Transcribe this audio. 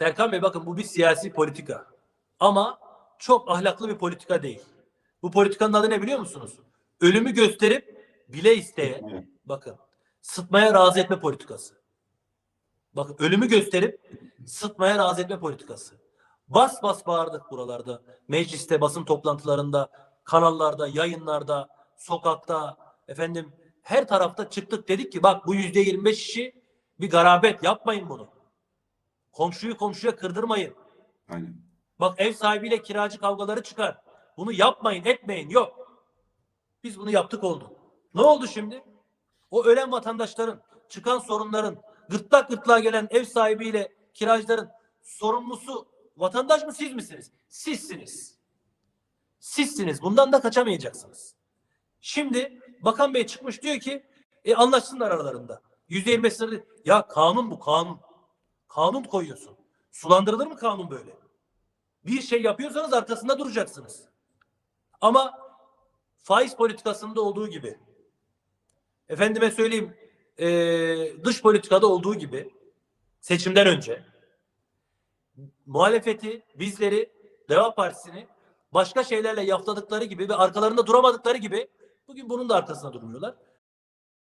Serkan Bey bakın bu bir siyasi politika. Ama çok ahlaklı bir politika değil. Bu politikanın adı ne biliyor musunuz? Ölümü gösterip bile isteye bakın sıtmaya razı etme politikası. Bakın ölümü gösterip sıtmaya razı etme politikası. Bas bas bağırdık buralarda. Mecliste, basın toplantılarında, kanallarda, yayınlarda, sokakta, efendim her tarafta çıktık dedik ki bak bu yüzde 25 işi bir garabet yapmayın bunu. Komşuyu komşuya kırdırmayın. Aynen. Bak ev sahibiyle kiracı kavgaları çıkar. Bunu yapmayın, etmeyin. Yok. Biz bunu yaptık oldu. Ne oldu şimdi? O ölen vatandaşların, çıkan sorunların, gırtlak gırtlağa gelen ev sahibiyle kiracıların sorumlusu vatandaş mı siz misiniz? Sizsiniz. Sizsiniz. Bundan da kaçamayacaksınız. Şimdi Bakan Bey çıkmış diyor ki e, anlaşsınlar aralarında. Yüzde yirmi Ya kanun bu kanun. Kanun koyuyorsun. Sulandırılır mı kanun böyle? Bir şey yapıyorsanız arkasında duracaksınız. Ama faiz politikasında olduğu gibi efendime söyleyeyim eee, dış politikada olduğu gibi seçimden önce muhalefeti, bizleri, Deva Partisi'ni başka şeylerle yaftladıkları gibi ve arkalarında duramadıkları gibi bugün bunun da arkasında durmuyorlar.